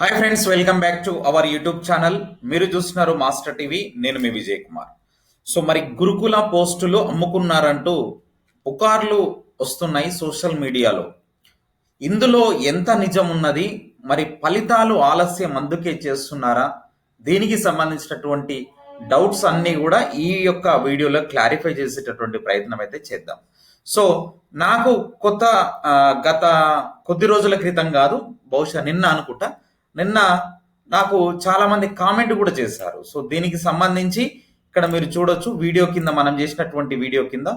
Hi friends welcome back to our YouTube channel మీరు చూస్తున్నారు master TV నేను మీ Vijay Kumar. So మరి గురుకుల పోస్టులు అమ్ముకున్నారంటూ పుకార్లు వస్తున్నాయి సోషల్ మీడియాలో ఇందులో ఎంత నిజం ఉన్నది? మరి ఫలితాలు ఆలస్యం అందుకే చేస్తున్నారా? దీనికి సంబంధించినటువంటి డౌట్స్ అన్నీ కూడా ఈ యొక్క వీడియోలో క్లారిఫై చేసేటటువంటి ప్రయత్నం అయితే చేద్దాం. సో నాకు కొత్త గత కొద్ది రోజుల క్రితం కాదు బహుశా నిన్న అనుకుంటా నిన్న నాకు చాలా మంది కామెంట్ కూడా చేశారు. సో దీనికి సంబంధించి ఇక్కడ మీరు చూడొచ్చు వీడియో కింద మనం చేసినటువంటి వీడియో కింద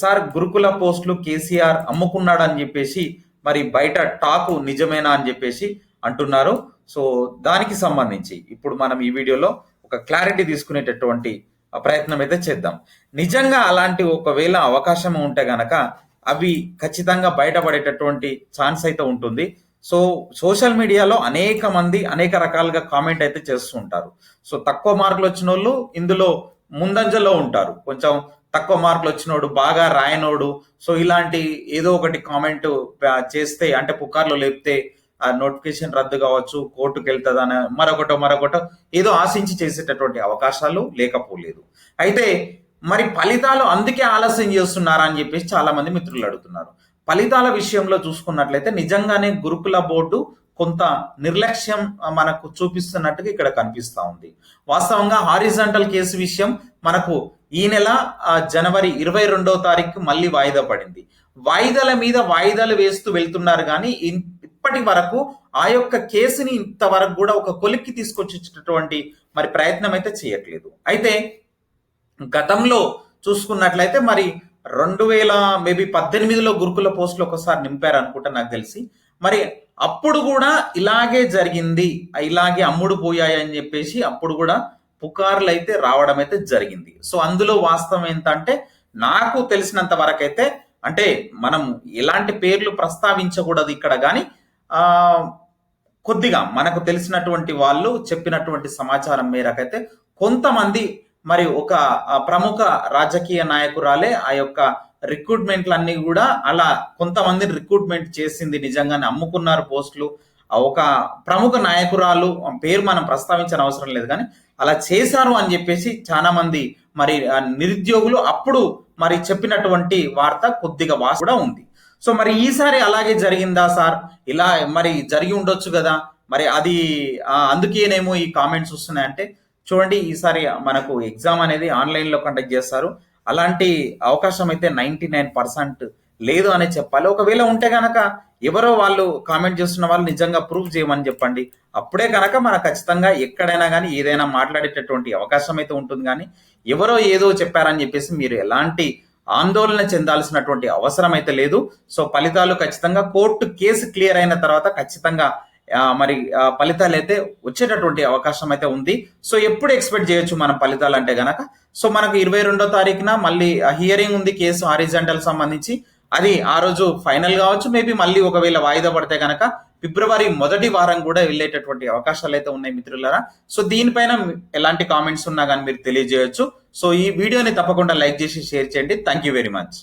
సార్ గురుకుల పోస్టులు కేసీఆర్ అమ్ముకున్నాడు అని చెప్పేసి మరి బయట టాకు నిజమేనా అని చెప్పేసి అంటున్నారు. సో దానికి సంబంధించి ఇప్పుడు మనం ఈ వీడియోలో ఒక క్లారిటీ తీసుకునేటటువంటి ప్రయత్నం అయితే చేద్దాం. నిజంగా అలాంటి ఒకవేళ అవకాశం ఉంటే గనక అవి ఖచ్చితంగా బయటపడేటటువంటి ఛాన్స్ అయితే ఉంటుంది. సో సోషల్ మీడియాలో అనేక మంది అనేక రకాలుగా కామెంట్ అయితే చేస్తూ ఉంటారు. సో తక్కువ మార్కులు వచ్చిన వాళ్ళు ఇందులో ముందంజలో ఉంటారు. కొంచెం తక్కువ మార్కులు వచ్చినోడు బాగా రాయనోడు సో ఇలాంటి ఏదో ఒకటి కామెంట్ చేస్తే అంటే పుకార్లు లేపితే ఆ నోటిఫికేషన్ రద్దు కావచ్చు కోర్టుకు వెళ్తుందని మరొకటో మరొకటో ఏదో ఆశించి చేసేటటువంటి అవకాశాలు లేకపోలేదు. అయితే మరి ఫలితాలు అందుకే ఆలస్యం చేస్తున్నారా అని చెప్పేసి చాలా మంది మిత్రులు అడుగుతున్నారు. ఫలితాల విషయంలో చూసుకున్నట్లయితే నిజంగానే గురుకుల బోర్డు కొంత నిర్లక్ష్యం మనకు చూపిస్తున్నట్టుగా ఇక్కడ కనిపిస్తూ ఉంది. వాస్తవంగా హారిజంటల్ కేసు విషయం మనకు ఈ నెల జనవరి ఇరవై రెండవ తారీఖు మళ్ళీ వాయిదా పడింది. వాయిదాల మీద వాయిదాలు వేస్తూ వెళ్తున్నారు కానీ ఇప్పటి వరకు ఆ యొక్క కేసుని ఇంతవరకు కూడా ఒక కొలిక్కి తీసుకొచ్చేటటువంటి మరి ప్రయత్నం అయితే చేయట్లేదు. అయితే గతంలో చూసుకున్నట్లయితే మరి రెండు వేల మేబీ పద్దెనిమిదిలో గురుకుల పోస్టులు ఒకసారి నింపారు అనుకుంటా నాకు తెలిసి. మరి అప్పుడు కూడా ఇలాగే జరిగింది. ఇలాగే అమ్ముడు పోయాయి అని చెప్పేసి అప్పుడు కూడా పుకార్లు అయితే రావడం అయితే జరిగింది. సో అందులో వాస్తవం ఏంటంటే నాకు తెలిసినంత వరకు అయితే అంటే మనం ఎలాంటి పేర్లు ప్రస్తావించకూడదు ఇక్కడ కానీ ఆ కొద్దిగా మనకు తెలిసినటువంటి వాళ్ళు చెప్పినటువంటి సమాచారం మేరకైతే కొంతమంది మరి ఒక ప్రముఖ రాజకీయ నాయకురాలే ఆ యొక్క రిక్రూట్మెంట్లన్నీ కూడా అలా కొంతమందిని రిక్రూట్మెంట్ చేసింది నిజంగానే అమ్ముకున్నారు పోస్టులు. ఒక ప్రముఖ నాయకురాలు పేరు మనం ప్రస్తావించిన అవసరం లేదు కానీ అలా చేశారు అని చెప్పేసి చాలా మంది మరి నిరుద్యోగులు అప్పుడు మరి చెప్పినటువంటి వార్త కొద్దిగా వాస్ కూడా ఉంది. సో మరి ఈసారి అలాగే జరిగిందా సార్? ఇలా మరి జరిగి ఉండొచ్చు కదా. మరి అది అందుకేనేమో ఈ కామెంట్స్ వస్తున్నాయంటే చూడండి ఈసారి మనకు ఎగ్జామ్ అనేది ఆన్లైన్లో కండక్ట్ చేస్తారు. అలాంటి అవకాశం అయితే నైంటీ నైన్ పర్సెంట్ లేదు అనే చెప్పాలి. ఒకవేళ ఉంటే గనక ఎవరో వాళ్ళు కామెంట్ చేస్తున్న వాళ్ళు నిజంగా ప్రూవ్ చేయమని చెప్పండి. అప్పుడే కనుక మన ఖచ్చితంగా ఎక్కడైనా కానీ ఏదైనా మాట్లాడేటటువంటి అవకాశం అయితే ఉంటుంది. కానీ ఎవరో ఏదో చెప్పారని చెప్పేసి మీరు ఎలాంటి ఆందోళన చెందాల్సినటువంటి అవసరం అయితే లేదు. సో ఫలితాలు ఖచ్చితంగా కోర్టు కేసు క్లియర్ అయిన తర్వాత ఖచ్చితంగా మరి ఫలితాలు అయితే వచ్చేటటువంటి అవకాశం అయితే ఉంది. సో ఎప్పుడు ఎక్స్పెక్ట్ చేయొచ్చు మనం ఫలితాలు అంటే గనక? సో మనకు ఇరవై రెండో తారీఖున మళ్ళీ హియరింగ్ ఉంది కేసు హారిజంటల్ సంబంధించి. అది ఆ రోజు ఫైనల్ కావచ్చు మేబీ మళ్ళీ ఒకవేళ వాయిదా పడితే గనక ఫిబ్రవరి మొదటి వారం కూడా వెళ్ళేటటువంటి అవకాశాలు అయితే ఉన్నాయి మిత్రులారా. సో దీనిపైన ఎలాంటి కామెంట్స్ ఉన్నా కానీ మీరు తెలియజేయొచ్చు. సో ఈ వీడియోని తప్పకుండా లైక్ చేసి షేర్ చేయండి. Thank you very much.